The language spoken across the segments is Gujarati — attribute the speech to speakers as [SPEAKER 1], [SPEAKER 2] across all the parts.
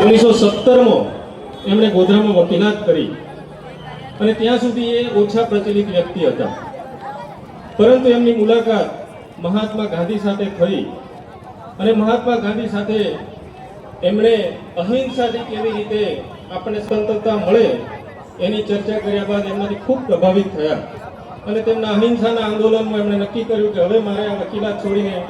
[SPEAKER 1] ઓગણીસો સત્તરમાં એમણે ગોધરામાં વકીલાત કરી. અને ત્યાં સુધી એ ઓછા પ્રચલિત વ્યક્તિ હતા. પરંતુ એમની મુલાકાત મહાત્મા ગાંધી સાથે થઈ. અને મહાત્મા ગાંધી સાથે એમણે અહિંસાથી કેવી રીતે આપણને સ્વતંત્રતા મળે, એની ચર્ચા કર્યા બાદ એમનાથી ખૂબ પ્રભાવિત થયા. અને તેમના અહિંસાના આંદોલનમાં એમણે નક્કી કર્યું કે હવે મારે આ વકીલાત છોડીને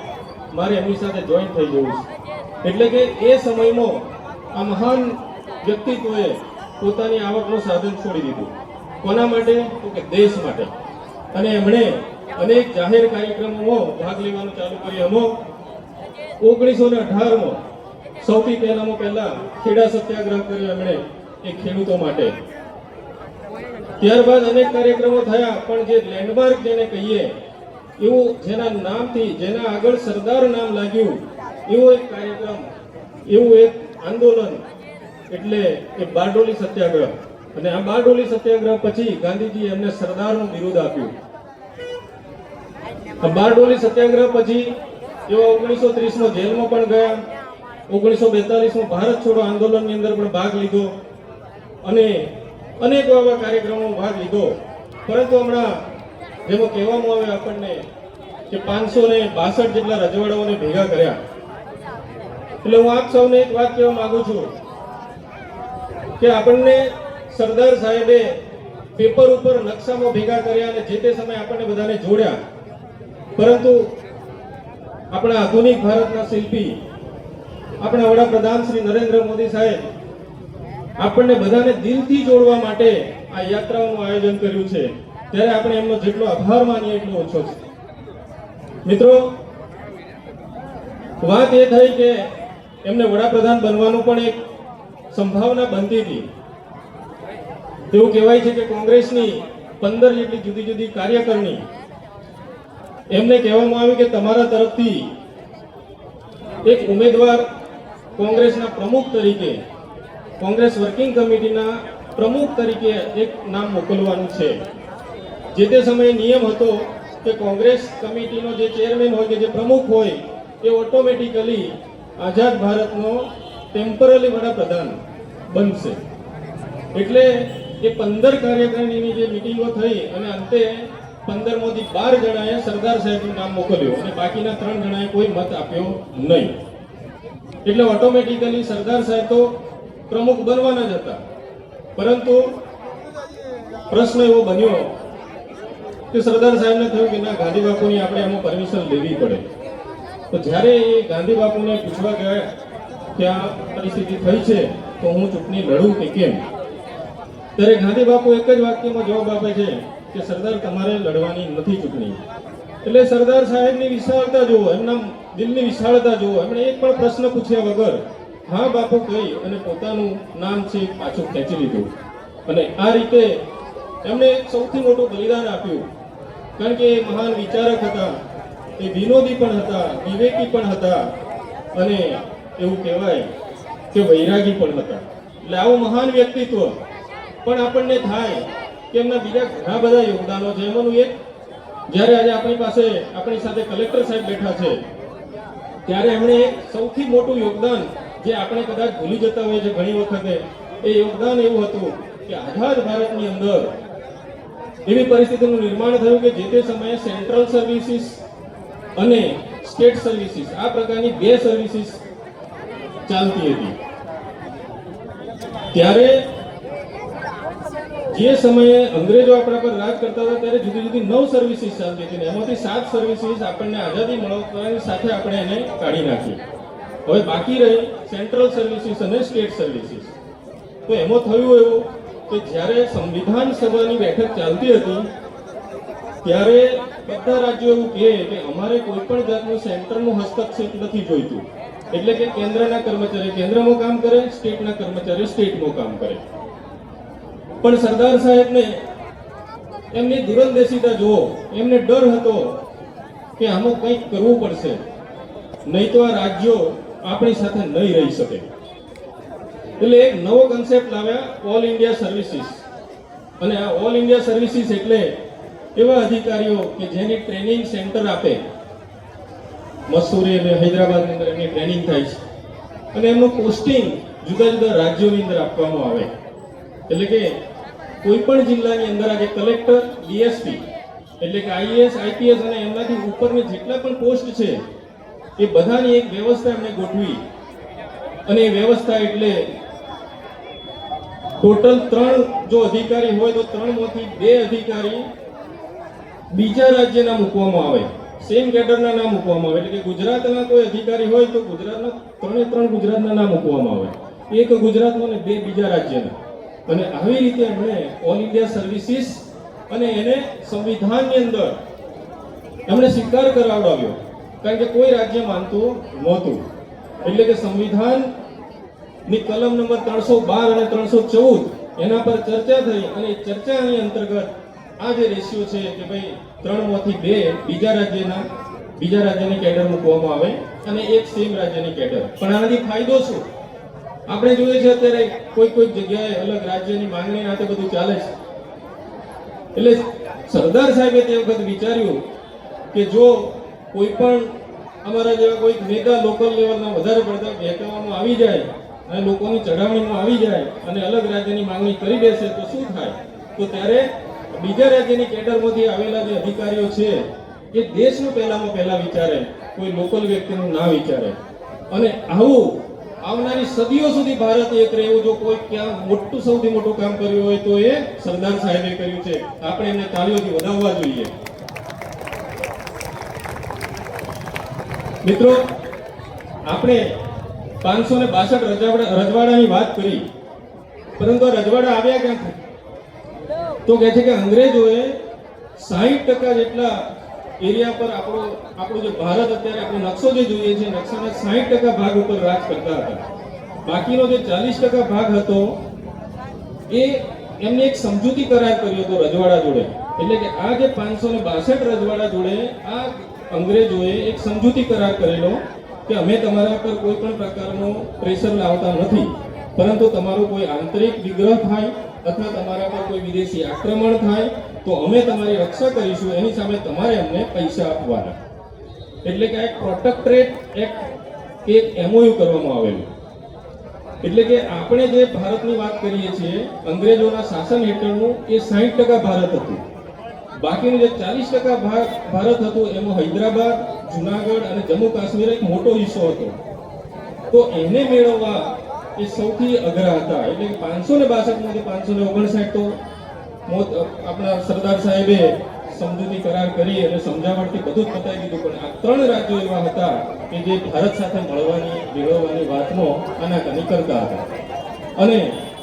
[SPEAKER 1] મારે એમની સાથે જોઈન થઈ જવું છે. એટલે કે એ સમયમાં આ મહાન વ્યક્તિત્વએ પોતાની આવકનું સાધન છોડી દીધું. કોના માટે? તો કે દેશ માટે. અને એમણે અનેક જાહેર કાર્યક્રમોમાં ભાગ લેવાનું ચાલુ કર્યું. એમાં ઓગણીસો ને અઢારમાં સૌથી પહેલામાં પહેલા ખેડા સત્યાગ્રહ કર્યો એમણે એ ખેડૂતો માટે. ત્યારબાદ અનેક કાર્યક્રમો થયા, પણ જે લેન્ડમાર્ક જેને કહીએ, એવું જેના નામથી, જેના આગળ સરદાર નામ લાગ્યું, એવો એક કાર્યક્રમ, એવું એક આંદોલન એટલે એ બારડોલી સત્યાગ્રહ. અને આ બારડોલી સત્યાગ્રહ પછી ગાંધીજીએ એમને સરદારનું બિરુદ આપ્યું. બારડોલી સત્યાગ્રહ પછી તેઓ ઓગણીસો ત્રીસમાં જેલમાં પણ ગયા. ઓગણીસો બેતાલીસમાં ભારત છોડો આંદોલનની અંદર પણ ભાગ લીધો. અને અનેક આવા કાર્યક્રમોમાં ભાગ લીધો. પરંતુ હમણાં જેમાં કહેવામાં આવે આપણને કે પાંચસો ને બાસઠ જેટલા રજવાડાઓને ભેગા કર્યા. એટલે હું આપ સૌને એક વાત કહેવા માંગુ છું કે આપણને સરદાર સાહેબે પેપર ઉપર નકશામાં ભેગા કર્યા અને જે તે સમયે આપણને બધાને જોડ્યા. પરંતુ આપણા આધુનિક ભારતના શિલ્પી, આપણા વડાપ્રધાન શ્રી નરેન્દ્ર મોદી સાહેબ આપણને બધાને દિલથી જોડવા માટે આ યાત્રાઓનું આયોજન કર્યું છે. ત્યારે આપણે એમનો જેટલો આભાર માનીએ એટલો ઓછો છે. મિત્રો, વાત એ થઈ કે એમને વડાપ્રધાન બનવાનું પણ એક સંભાવના બનતી હતી. તેવું કહેવાય છે કે કોંગ્રેસની પંદર જેટલી જુદી જુદી કાર્યકરની એમને કહેવામાં આવ્યું કે તમારા તરફથી એક ઉમેદવાર કોંગ્રેસના પ્રમુખ તરીકે, કોંગ્રેસ વર્કિંગ કમિટીના પ્રમુખ તરીકે એક નામ મોકલવાનું છે. જે તે સમયે નિયમ હતો કે કોંગ્રેસ કમિટીનો જે ચેરમેન હોય કે જે પ્રમુખ હોય, એ ઓટોમેટિકલી આઝાદ ભારતનો ટેમ્પરરી વડાપ્રધાન બનશે. એટલે એ પંદર કાર્યકારીની જે મિટિંગો થઈ અને અંતે પંદરમાંથી બાર જણાએ સરદાર સાહેબનું નામ મોકલ્યું અને બાકીના ત્રણ જણાએ કોઈ મત આપ્યો નહીં. એટલે ઓટોમેટિકલી સરદાર સાહેબ તો પ્રમુખ બનવાના જ હતા. પરંતુ પ્રશ્ન એવો બન્યો કે સરદાર સાહેબને થયું કે ના ગાંધી બાપુની આપણે એમાં પરમિશન લેવી પડે. તો જ્યારે એ ગાંધી બાપુને પૂછવા ગયા કે આ પરિસ્થિતિ થઈ છે, તો હું ચૂંટણી લડું કે કેમ? ત્યારે ગાંધી બાપુ એક જ વાક્યમાં જવાબ આપે છે કે સરદાર તમારે લડવાની નથી ચૂંટણી. એટલે સરદાર સાહેબની વિશાળતા જુઓ, એમના દિલની વિશાળતા જુઓ, એમણે એક પણ પ્રશ્ન પૂછ્યા વગર હા બાપુ કહી અને પોતાનું નામ છે પાછું ખેંચી લીધું. અને આ રીતે એમણે સૌથી મોટું બલિદાન આપ્યું. કારણ કે એ મહાન વિચારક હતા. એ વિનોદી પણ હતા, વિવેકી પણ હતા અને એવું કહેવાય કે વૈરાગી પણ હતા. એટલે આવું મહાન વ્યક્તિત્વ પણ આપણને થાય કે એમના બીજા ઘણા બધા યોગદાનો છે. એમાંનું એક, જ્યારે આજે આપણી પાસે આપણી સાથે કલેક્ટર સાહેબ બેઠા છે, ત્યારે એમણે એક સૌથી મોટું યોગદાન જે આપણે કદાચ ભૂલી જતા હોઈએ છીએ ઘણી વખતે, એ યોગદાન એવું હતું કે આઝાદ ભારતની અંદર એવી પરિસ્થિતિનું નિર્માણ થયું કે જે તે સમયે સેન્ટ્રલ સર્વિસીસ અને સ્ટેટ સર્વિસીસ આ પ્રકારની બે સર્વિસીસ ચાલતી હતી. ત્યારે જે સમયે અંગ્રેજો આપણા પર રાજ કરતા હતા, ત્યારે જુદી જુદી નવ સર્વિસીસ ચાલતી હતી એમાંથી સાત સર્વિસીસ આપણને આઝાદી મળવાની સાથે આપણે એને કાઢી નાખી. હવે બાકી રહી સેન્ટ્રલ સર્વિસીસ અને સ્ટેટ સર્વિસીસ તો એમાં થયું એવું કે જ્યારે સંવિધાન સભાની બેઠક ચાલતી હતી, ત્યારે બધા રાજ્યો એવું કહે કે અમારે કોઈ પણ જાતનું સેન્ટરનું હસ્તક્ષેપ નથી જોઈતું. એટલે કે કેન્દ્રના કર્મચારી કેન્દ્રમાં કામ કરે, સ્ટેટના કર્મચારી સ્ટેટમાં કામ કરે. પણ સરદાર સાહેબને એમની દૂરંદેશીતા જુઓ, એમને ડર હતો કે આમાં કંઈક કરવું પડશે. નહીં તો આ રાજ્યો આપણી સાથે નહીં રહી શકે. એટલે એક નવો કન્સેપ્ટ લાવ્યા ઓલ ઇન્ડિયા સર્વિસીસ અને આ ઓલ ઇન્ડિયા સર્વિસીસ એટલે એવા અધિકારીઓ કે જેની ટ્રેનિંગ સેન્ટર આપે. મસૂરી અને હૈદરાબાદની અંદર એમની ટ્રેનિંગ થાય છે. અને એમનું પોસ્ટિંગ જુદા જુદા રાજ્યોની અંદર આપવામાં આવે. એટલે કે કોઈ પણ જિલ્લાની અંદર આજે કલેક્ટર ડીએસપી એટલે કે આઈએએસ આઈપીએસ અને એમનાથી ઉપરની જેટલા પણ પોસ્ટ છે, એ બધાની એક વ્યવસ્થા એમને ગોઠવી. અને એ વ્યવસ્થા એટલે ટોટલ ત્રણ જો અધિકારી હોય તો ત્રણમાંથી બે અધિકારી બીજા રાજ્યના મૂકવામાં આવે. સેમ કેડરના નામ મૂકવામાં આવે. એટલે કે ગુજરાતના કોઈ અધિકારી હોય તો ગુજરાતના ત્રણે ત્રણ ગુજરાતના નામ મૂકવામાં આવે. એક ગુજરાતનો અને બે બીજા રાજ્યના. અને આવી રીતે એમણે ઓલ ઇન્ડિયા સર્વિસીસ અને એને સંવિધાનની અંદર એમણે સ્વીકાર કરાવડાવ્યો. કારણ કે કોઈ રાજ્ય માનતું નહોતું. એટલે કે સંવિધાનની કલમ નંબર ત્રણસો બાર અને ત્રણસો ચૌદ એના પર ચર્ચા થઈ અને ચર્ચાની અંતર્ગત આ જે રેશિયો છે કે ભાઈ ત્રણમાંથી બે બીજા રાજ્યના, બીજા રાજ્યની કેડર મૂકવામાં આવે અને એક સેમ રાજ્યની કેડર. પણ આનાથી ફાયદો શું? આપણે જોઈએ છે અત્યારે કોઈ કોઈ જગ્યાએ અલગ રાજ્યની માંગણી નાતે બધું ચાલે છે. એટલે સરદાર સાહેબે તે વખત વિચાર્યું કે જો કોઈ પણ અમારા જેવા કોઈ નેતા લોકલ લેવલના વધારે પડતા વહેંચવામાં આવી જાય અને લોકોની ચઢાવણીમાં આવી જાય અને અલગ રાજ્યની માંગણી કરી દેશે તો શું થાય? તો ત્યારે બીજા રાજ્યની કેડરમાંથી આવેલા જે અધિકારીઓ છે, એ દેશનું પહેલામાં પહેલા વિચારે, કોઈ લોકલ વ્યક્તિનું ના વિચારે. અને આવું આવનારી સદીઓ સુધી ભારત એક રહેવું જો કોઈ ક્યાં મોટું, સૌથી મોટું કામ કર્યું હોય તો એ સરદાર સાહેબે કર્યું છે. આપણે એમને તાળીઓથી વધાવવા જોઈએ. મિત્રો, આપણે પાંચસો ને બાસઠ રજવાડાની વાત કરી. પરંતુ રજવાડા આવ્યા ક્યાંથી? તો કહે છે કે અંગ્રેજોએ સાહીઠ ટકા જેટલા એરિયા પર આપણો આપણો જે ભારત અત્યારે આપણો નકશો જે જોઈએ છે નકશાના સાહીઠ ટકા ભાગ ઉપર રાજ કરતા હતા. બાકીનો જે ચાલીસ ટકા ભાગ હતો, એ એમને એક સમજૂતી કરાર કર્યો હતો રજવાડા જોડે. એટલે કે આ જે પાંચસો ને બાસઠ રજવાડા જોડે આ અંગ્રેજોએ એક સમજૂતી કરાર કરેલો કે અમે તમારા પર કોઈ પણ પ્રકારનો પ્રેશર લાવતા નથી. પરંતુ તમારો કોઈ આંતરિક વિગ્રહ થાય અથવા તમારા પર કોઈ વિદેશી આક્રમણ થાય, તો અમે તમારી રક્ષા કરીશું. એની સામે તમારે અમને પૈસા આપવાના. એટલે કે એક પ્રોટેક્ટરેટ એક્ટ એક એમઓયુ કરવામાં આવેલું. એટલે કે આપણે જે ભારતની વાત કરીએ છીએ, અંગ્રેજોના શાસન હેઠળનું એ સાહીઠ ટકા ભારત હતું. બાકીનું જે ચાલીસ ટકા ભાગ ભારત હતું, એમાં હૈદરાબાદ, જુનાગઢ અને જમ્મુ કાશ્મીર એક મોટો હિસ્સો હતો. તો એને મેળવવા એ સૌથી અઘરા હતા. એટલે પાંચસો ને બાસઠમાંથી પાંચસો ને ઓગણસાઠ તો મોત આપણા સરદાર સાહેબે સમજૂતી કરાર કરી અને સમજાવટથી બધું જ પતાવી દીધું. પણ આ ત્રણ રાજ્યો એવા હતા કે જે ભારત સાથે મળવાની, મેળવવાની વાતમાં આનાકાની કરતા હતા. અને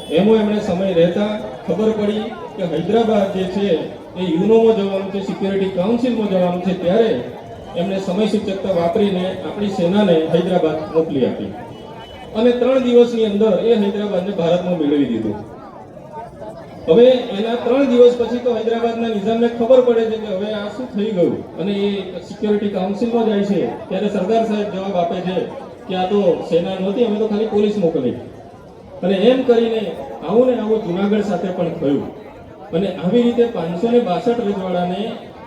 [SPEAKER 1] એમાં એમણે સમય રહેતા ખબર પડી કે હૈદરાબાદ જે છે એ યુનોમાં જવાનું છે, સિક્યોરિટી કાઉન્સિલમાં જવાનું છે, ત્યારે એમણે સમય સૂચકતા વાપરીને આપણી સેનાને હૈદરાબાદ મોકલી આપી. અને ત્રણ દિવસની અંદર એ હૈદરાબાદને ભારતમાં મેળવી દીધું. હવે એના ત્રણ દિવસ પછી તો હૈદરાબાદના નિઝામને ખબર પડે છે કે હવે આ શું થઈ ગયું? અને એ સિક્યોરિટી કાઉન્સિલમાં જાય છે. ત્યારે સરદાર સાહેબ જવાબ આપે છે કે આ તો સેના નહોતી, અમે તો ખાલી પોલીસ મોકલી. અને એમ કરીને આવું ને આવું જુનાગઢ સાથે પણ થયું. અને આવી રીતે પાંચસો ને બાસઠ રજવાડાને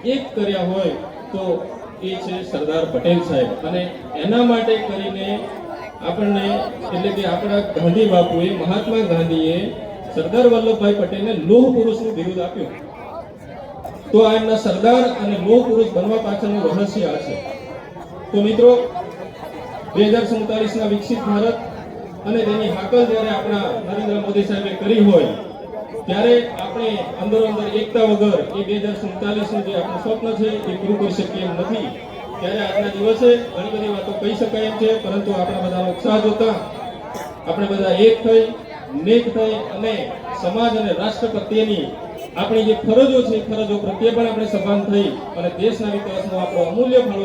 [SPEAKER 1] એક કર્યા હોય તો એ છે સરદાર પટેલ સાહેબ. અને એના માટે કરીને આપણને એટલે કે આપણા ગાંધી બાપુએ, મહાત્મા ગાંધીએ સરદાર વલ્લભભાઈ પટેલને લોહ પુરુષનું બિરુદ આપ્યું તો આ એમના સરદાર અને લોહ પુરુષ બનવા પાછળનું રહસ્ય આ છે. તો મિત્રો, બે હજાર સુડતાલીસના વિકસિત ભારત અને તેની હાકલ જ્યારે આપણા નરેન્દ્ર મોદી સાહેબે કરી હોય, ત્યારે આપણે અંદરો અંદર એકતા વગર એ બે હજાર સુડતાલીસનું જે આપણું સ્વપ્ન છે, એ પૂરું કરી શકીએ એમ નથી. ત્યારે આજના દિવસે ઘણી બધી વાતો કહી શકાય એમ છે, પરંતુ આપણા બધાનો ઉત્સાહ જોતા, આપણે બધા એક થઈ, નેક થઈ અને સમાજ અને રાષ્ટ્ર પ્રત્યેની આપણી જે ફરજો છે, એ ફરજો પ્રત્યે પણ આપણે સભાન થઈ અને દેશના વિકાસનો આપણો અમૂલ્ય ફાળો